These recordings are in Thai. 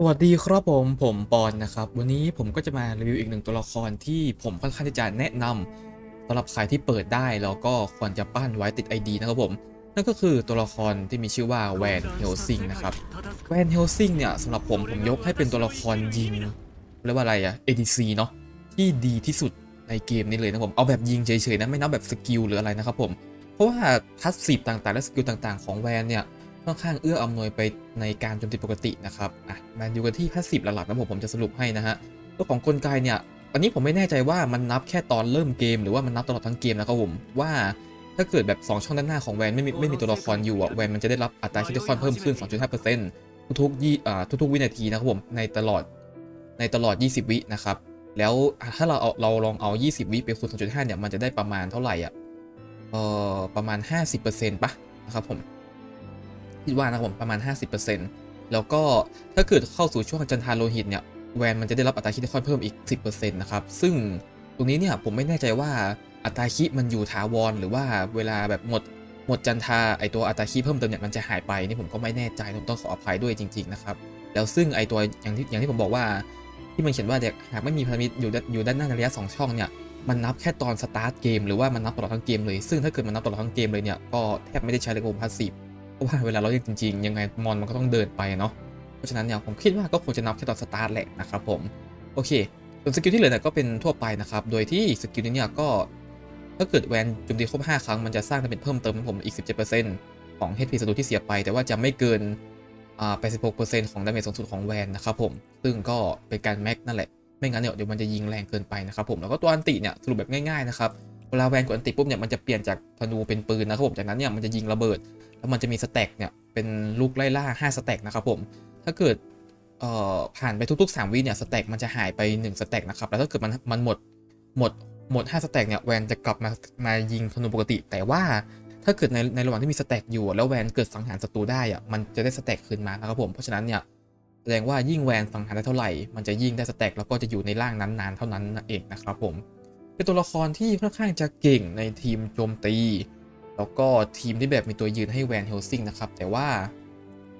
สวัสดีครับผมผมปอนนะครับ วันนี้ผมก็จะมารีวิวอีกหนึ่งตัวละครที่ผมค่อนข้างที่จะแนะนำสำหรับใครที่เปิดได้แล้วก็ควรจะปั้นไว้ติด ID นะครับผมนั่นก็คือตัวละครที่มีชื่อว่าแวนเฮลซิงนะครับแวนเฮลซิงเนี่ยสำหรับผมผมยกให้เป็นตัวละครยิงเรียกว่าอะไรอะ ADC เนาะที่ดีที่สุดในเกมนี้เลยนะผมเอาแบบยิงเฉยๆนะไม่นับแบบสกิลหรืออะไรนะครับผมเพราะว่าทัสซีฟต่างๆและสกิลต่างๆ ของแวนเนี่ย ค่อนข้างเอื้ออำนวยไปในการโจมตีปกตินะครับอะมาดูกันที่พาสซีฟหลักๆนะผมผมจะสรุปให้นะฮะตัวของกลไกเนี่ยอันนี้ผมไม่แน่ใจว่ามันนับแค่ตอนเริ่มเกมหรือว่ามันนับตลอดทั้งเกมนะครับผมว่าถ้าเกิดแบบ 2 ช่องด้านหน้าของแวนไม่มีไม่มีตัวละครอยู่อะแวนมันจะได้รับอัตราคิดคอนเพิ่มขึ้น 2.5%ทุกๆยี่อ่าทุกๆวินาทีนะครับผมในตลอดในตลอด 20 วินะครับแล้วอะถ้าเราเอาเราลองเอา 20 วิไปคูณ2.5เนี่ยมันจะได้ประมาณเท่าไหร่อะเอ่อประมาณ 50%ปะนะครับผม คิดว่านะครับผมประมาณ 50%แล้วก็ถ้าเกิดเข้าสู่ช่วงจันทาโลหิตเนี่ยแวนมันจะได้รับอัตราคิดค่อนเพิ่มอีก 10%นะครับซึ่งตรงนี้เนี่ยผมไม่แน่ใจว่าอัตราคิมันอยู่ถาวรหรือว่าเวลาแบบหมดหมดจันทาไอตัวอัตราคิเพิ่มเติมเนี่ยมันจะหายไปนี่ผมก็ไม่แน่ใจผมต้องขออภัยด้วยจริงๆนะครับแล้วซึ่งไอตัวอย่างที่อย่างที่ผมบอกว่า ที่มันเขียนว่าเด็กหากไม่มีพันธมิตรอยู่ด้านอยู่ด้านหน้าในระยะสองช่องเนี่ยมันนับแค่ตอนสตาร์ทเกมหรือว่ามันนับตลอดทั้งเกมเลย ซึ่งถ้าเกิดมันนับตลอดทั้งเกมเลยเนี่ยก็แทบไม่ได้ใช้เลยผมพาสซีฟ เพราะว่าเวลาเราเล่นจริง ๆ ยังไงมอนมันก็ต้องเดินไปเนาะเพราะฉะนั้นเนี่ยผมคิดว่าก็คงจะนับแค่ตอนสตาร์ทแหละนะครับผมโอเคส่วนสกิลที่เหลือเนี่ยก็เป็นทั่วไปนะครับโดยที่สกิลนี้เนี่ยก็ถ้าเกิดแวนโจมตีครบ5 ครั้งมันจะสร้างดาเมจเพิ่มเติมผมอีก 17%ของ HP ศัตรูที่เสียไป แต่ว่าจะไม่เกินอ่า86%ของดาเมจสูงสุดของแวนนะครับผม ซึ่งก็เป็นการแม็กนั่นแหละ ไม่งั้นเนี่ยเดี๋ยวมันจะยิงแรงเกินไปนะครับผม แล้วก็ตัวอันติเนี่ยสรุปแบบง่ายๆนะครับ เวลาแวนกดอันติปุ๊บเนี่ยมันจะเปลี่ยนจากธนูเป็นปืนนะครับผม จากนั้นเนี่ยมันจะยิงระเบิด แล้วมันจะมีสแต็กเนี่ยเป็นลูกไล่ล่า5สแต็กนะครับผมถ้าเกิดเอ่อผ่านไปทุกๆ 3วิเนี่ยสแต็กมันจะหายไป1สแต็กนะครับแล้วถ้าเกิดมันมันหมดหมดหมด5สแต็กเนี่ยแวนจะกลับมามายิงธนูปกติ แต่ว่าถ้าเกิดในในระหว่างที่มีสแต็กอยู่ แล้วแวนเกิดสังหารศัตรูได้อะมันจะได้สแต็กคืนมานะครับผมเพราะฉะนั้นเนี่ยแสดงว่ายิ่งแวนสังหารได้เท่าไหร่มันจะยิ่งได้สแต็กแล้วก็จะอยู่ในร่างนั้นนานเท่านั้นนั่นเองนะครับผมเป็นตัวละครที่ค่อนข้างจะเก่งในทีมโจมตี แล้วก็ทีมที่แบบมีตัวยืนให้แวนเฮลซิงนะครับ แต่ว่า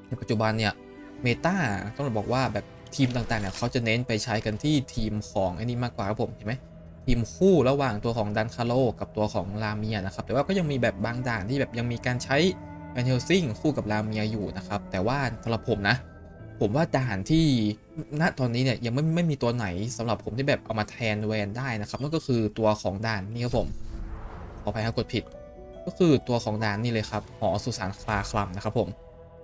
ในปัจจุบันเนี่ยเมตาต้องบอกว่าแบบทีมต่างๆเนี่ยเขาจะเน้นไปใช้กันที่ทีมของไอ้นี่มากกว่าครับผมเห็นไหมทีมคู่ระหว่างตัวของดันคาโลกับตัวของลาเมียนะครับ แต่ว่าก็ยังมีแบบบางด่านที่แบบยังมีการใช้แวนเฮลซิงคู่กับลาเมียอยู่นะครับ แต่ว่าสำหรับผมนะ ผมว่าด่านที่ณตอนนี้เนี่ยยังไม่ไม่มีตัวไหนสำหรับผมที่แบบเอามาแทนแวนได้นะครับนั่นก็คือตัวของด่านนี่ครับผมขออภัยครับกดผิด ก็คือตัวของด่านนี่เลยครับหอสุสานคลาคลัมนะครับผม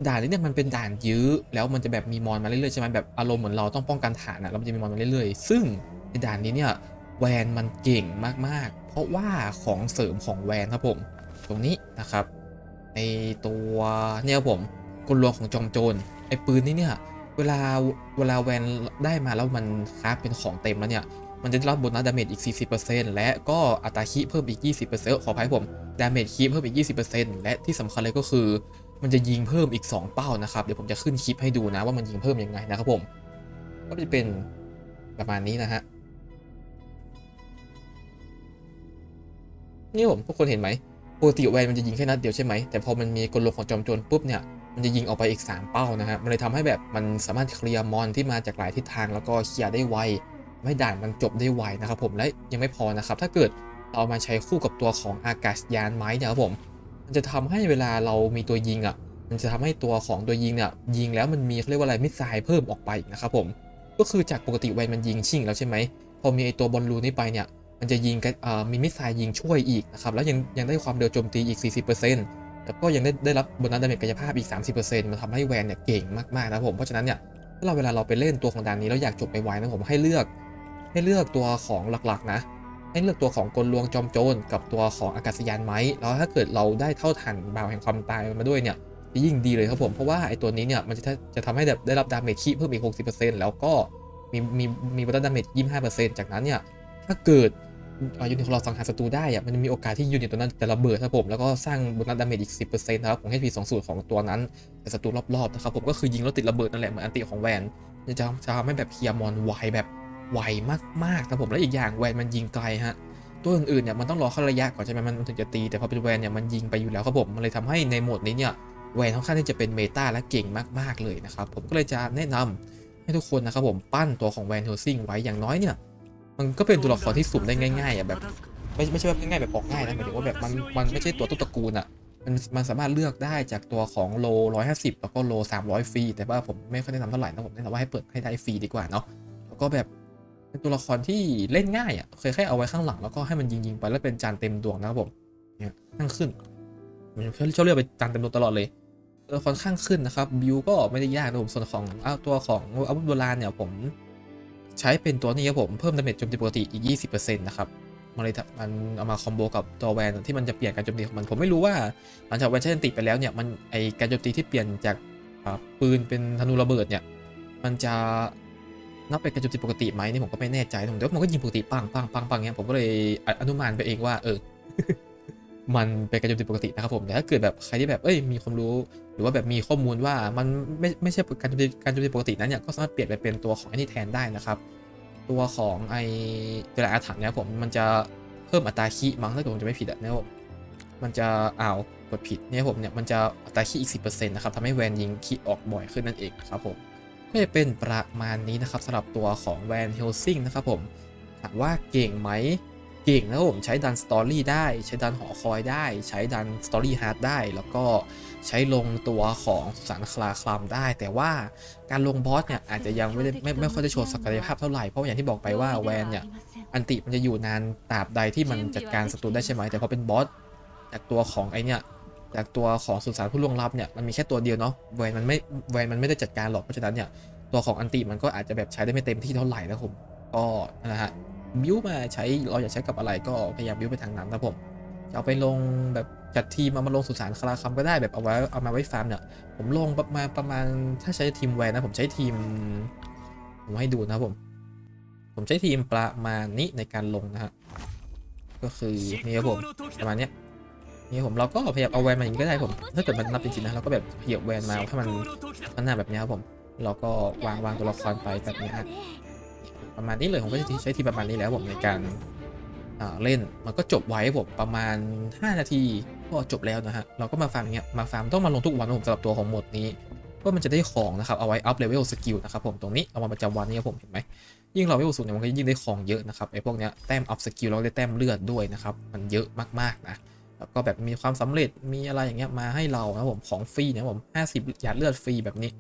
ด่านนี้เนี่ยมันเป็นด่านยื้อแล้วมันจะแบบมีมอนมาเรื่อยๆใช่ไหมแบบอารมณ์เหมือนเราต้องป้องกันฐานอะแล้วมันจะมีมอนมาเรื่อยๆ ซึ่งในด่านนี้เนี่ยแวนมันเก่งมากๆ เพราะว่าของเสริมของแวนครับผม ตรงนี้นะครับในตัวเนี่ยผมกลลวงของจอมโจรไอ้ปืนนี้เนี่ยเวลาเวลาแวนได้มาแล้วมันคราฟเป็นของเต็มแล้วเนี่ย มันจะได้รับโบนัสดาเมจอีก 40%และก็อัตราคีเพิ่มอีก 20%ขออภัยผมดาเมจคีเพิ่มอีก 20%และที่สำคัญเลยก็คือ มันจะยิงเพิ่มอีก 2 เป้านะครับ เดี๋ยวผมจะขึ้นคลิปให้ดูนะว่ามันยิงเพิ่มยังไงนะครับผม ก็จะเป็นประมาณนี้นะฮะนี่ผมทุกคนเห็นไหมปกติแวนมันจะยิงแค่นัดเดียวใช่ไหมแต่พอมันมีกลลงของจอมโจรปุ๊บเนี่ยมันจะยิงออกไปอีก 3 เป้านะฮะมันเลยทำให้แบบมันสามารถเคลียร์มอนที่มาจากหลายทิศทางแล้วก็เคลียร์ได้ไว ไม่ด่านมันจบได้ไวนะครับผมและยังไม่พอนะครับ ถ้าเกิดเราเอามาใช้คู่กับตัวของอากาศยานไม้เนี่ยครับผม มันจะทำให้เวลาเรามีตัวยิงอะ มันจะทำให้ตัวของตัวยิงเนี่ยยิงแล้วมันมีเขาเรียกว่าอะไรมิสไซล์เพิ่มออกไปนะครับผม ก็คือจากปกติแวนมันยิงชิ่งแล้วใช่ไหมพอมีไอตัวบอลลูนนี้ไปเนี่ย มันจะยิงกันเอ่อมีมิสไซล์ยิงช่วยอีกนะครับ แล้วยังยังได้ความเร็วโจมตีอีก 40%แล้วก็ยังได้ได้รับโบนัสดาเมจกายภาพอีก 30%มันทำให้แวนเนี่ยเก่งมากๆนะครับผม เพราะฉะนั้นเนี่ยถ้าเราเวลาเราไปเล่นตัวของด่านนี้แล้วอยากจบไปไวนะผมให้เลือก ให้เลือกตัวของหลักๆนะ ให้เลือกตัวของกลลวงจอมโจรกับตัวของอากาศยานไม้แล้วถ้าเกิดเราได้เท่าทันบาวแห่งความตายมาด้วยเนี่ยจะยิ่งดีเลยครับผมเพราะว่าไอ้ตัวนี้เนี่ยมันจะจะทำให้แบบได้รับดาเมจคีเพิ่มอีก 60%แล้วก็มีมีมีบัตดาเมจ25%จากนั้นเนี่ยถ้าเกิดอายูนิตของเราสังหารศัตรูได้อะมันจะมีโอกาสที่ยูนิตตัวนั้นจะระเบิดครับผมแล้วก็สร้างโบนัสดาเมจอีก10%นะครับของ HP 2สูตรของตัวนั้นแต่ศัตรูรอบๆนะครับผมก็คือยิงแล้วติดระเบิดนั่นแหละเหมือนอันติของแวนจะจะทำให้แบบเคลียร์มอนไวแบบ ไวมากๆครับผมและอีกอย่างแวนมันยิงไกลฮะตัวอื่นๆเนี่ยมันต้องรอเข้าระยะก่อนใช่ไหมมันมันถึงจะตีแต่พอเป็นแวนเนี่ยมันยิงไปอยู่แล้วครับผมมันเลยทำให้ในโหมดนี้เนี่ยแวนค่อนข้างที่จะเป็นเมตาและเก่งมากๆเลยนะครับผมก็เลยจะแนะนำให้ทุกคนนะครับผมปั้นตัวของแวนเฮลซิงไว้อย่างน้อยเนี่ยมันก็เป็นตัวละครที่สุ่มได้ง่ายๆอะแบบไม่ไม่ใช่ว่าง่ายๆแบบออกง่ายนะหมายถึงว่าแบบมันมันไม่ใช่ตัวต้นตระกูลอะมันมันสามารถเลือกได้จากตัวของโล 150 แล้วก็โล 300 ฟรี แต่ว่าผมไม่ค่อยแนะนำเท่าไหร่นะผมแนะนำว่าให้เปิดให้ได้ฟรีดีกว่าเนาะแล้วก็แบบ เป็นตัวละครที่เล่นง่ายอะเคยแค่เอาไว้ข้างหลังแล้วก็ให้มันยิงๆไปแล้วเป็นจานเต็มดวงนะครับผมเนี่ยข้างขึ้นผมชอบเรียกไปจานเต็มดวงตลอดเลยตัวละครข้างขึ้นนะครับบิวก็ไม่ได้ยากนะผมส่วนของอาตัวของอาวุธโบราณเนี่ยผมใช้เป็นตัวนี้ครับผมเพิ่มดาเมจโจมตีปกติอีก 20%นะครับมันเลยมันเอามาคอมโบกับตัวแวนที่มันจะเปลี่ยนการโจมตีของมันผมไม่รู้ว่าหลังจากแวนใช้อันติไปแล้วเนี่ยมันไอการโจมตีที่เปลี่ยนจากปืนเป็นธนูระเบิดเนี่ยมันจะ นับเป็นการโจมตีปกติไหมนี่ผมก็ไม่แน่ใจผมแต่ว่ามันก็ยิงปกติปังปังปังปังเนี่ยผมก็เลยอนุมานไปเองว่าเออ มันเป็นการโจมตีปกตินะครับผมแต่ถ้าเกิดแบบใครที่แบบเอ้ยมีความรู้ หรือว่าแบบมีข้อมูลว่ามันไม่ไม่ใช่การโจมตีการโจมตีปกตินั้นเนี่ยก็สามารถเปลี่ยนไปเป็นตัวของไอ้นี่แทนได้นะครับ ตัวของไอเวลาอาถรรพ์เนี่ยผมมันจะเพิ่มอัตราคีมั้งถ้าเกิดผมจะไม่ผิดอะเนี่ยผมมันจะอ้าวกดผิดเนี่ยผมเนี่ยมันจะอัตราคีอีก10%นะครับทำให้แวนยิงคีออกบ่อยขึ้นนั่นเองนะครับผม ก็จะเป็นประมาณนี้นะครับสำหรับตัวของแวนเฮลซิงนะครับผมถามว่าเก่งไหมเก่งนะครับผมใช้ดันสตอรี่ได้ ใช้ดันหอคอยได้ ใช้ดันสตอรี่ฮาร์ดได้ แล้วก็ใช้ลงตัวของสานคลาคลามได้ แต่ว่าการลงบอสเนี่ยอาจจะยังไม่ได้ไม่ไม่ค่อยได้โชว์ศักยภาพเท่าไหร่เพราะอย่างที่บอกไปว่าแวนเนี่ยอันติมันจะอยู่นานตราบใดที่มันจัดการศัตรูได้ใช่ไหมแต่พอเป็นบอสจากตัวของไอเนี่ย จากตัวของสุสานผู้ล่วงลับเนี่ยมันมีแค่ตัวเดียวเนาะแวนมันไม่แวนมันไม่ได้จัดการหรอกเพราะฉะนั้นเนี่ยตัวของอันติมันก็อาจจะแบบใช้ได้ไม่เต็มที่เท่าไหร่นะผมก็นะฮะบิวมาใช้เราอยากใช้กับอะไรก็พยายามบิวไปทางนั้นนะผมจะเอาไปลงแบบจัดทีมเอามาลงสุสานคลาคำก็ได้แบบเอาไว้เอามาไว้ฟาร์มเนี่ยผมลงประมาณประมาณถ้าใช้ทีมแวนนะผมใช้ทีมผมให้ดูนะครับผม ผมใช้ทีมประมาณนี้ในการลงนะฮะก็คือนี่ครับผมประมาณเนี้ย นี่ผมเราก็พยายามเอาแวนมาอย่างนี้ก็ได้ผม ถ้าเกิดมันนับจริงๆนะเราก็แบบเหยียบแวนมาให้มันมันหน้าแบบนี้ครับผม เราก็วางวางตัวละครไปแบบนี้ฮะประมาณนี้เลยผมก็จะใช้ทีประมาณนี้แล้วผมในการเล่นมันก็จบไว้ผมประมาณ 5 นาทีก็จบแล้วนะฮะเราก็มาฟาร์มอย่างเงี้ยมาฟาร์มต้องมาลงทุกวันนะผมสำหรับตัวของหมดนี้เพื่อมันจะได้ของนะครับเอาไว้อัพเลเวลสกิลนะครับผมตรงนี้เอามาประจำวันนี่ครับผมเห็นไหมยิ่งเราเลเวลสูงเนี่ยมันก็ยิ่งได้ของเยอะนะครับไอ้พวกเนี้ยแต้มอัพสกิลเราได้แต้มเลือดด้วยนะครับมันเยอะมากๆนะ แล้วก็แบบมีความสำเร็จมีอะไรอย่างเงี้ยมาให้เรานะผมของฟรีนะผม 50หยาดเลือดฟรีแบบนี้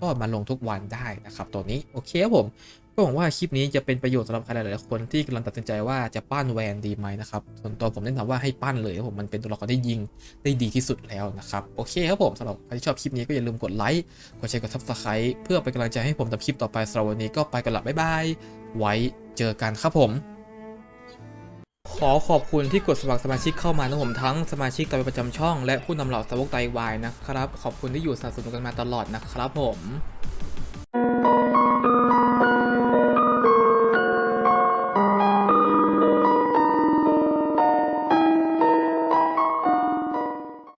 ก็มาลงทุกวันได้นะครับตัวนี้โอเคครับผมก็หวังว่าคลิปนี้จะเป็นประโยชน์สำหรับใครหลายๆคนที่กำลังตัดสินใจว่าจะปั้นแวนดีไหมนะครับส่วนตัวผมแนะนำว่าให้ปั้นเลยครับผมมันเป็นตัวละครที่ยิงได้ดีที่สุดแล้วนะครับโอเคครับผมสำหรับใครที่ชอบคลิปนี้ก็อย่าลืมกดไลค์กดแชร์กดซับสไครต์เพื่อเป็นกำลังใจให้ผมทำคลิปต่อไปสำหรับวันนี้ก็ไปกันละบ๊ายบายไว้เจอกันครับผม ขอขอบคุณที่กดสมัครสมาชิกเข้ามานะผมทั้งสมาชิกตามประจำช่องและผู้นำเหล่าสาวกไตวายนะครับ ขอบคุณที่อยู่สนับสนุนกันมาตลอดนะครับผม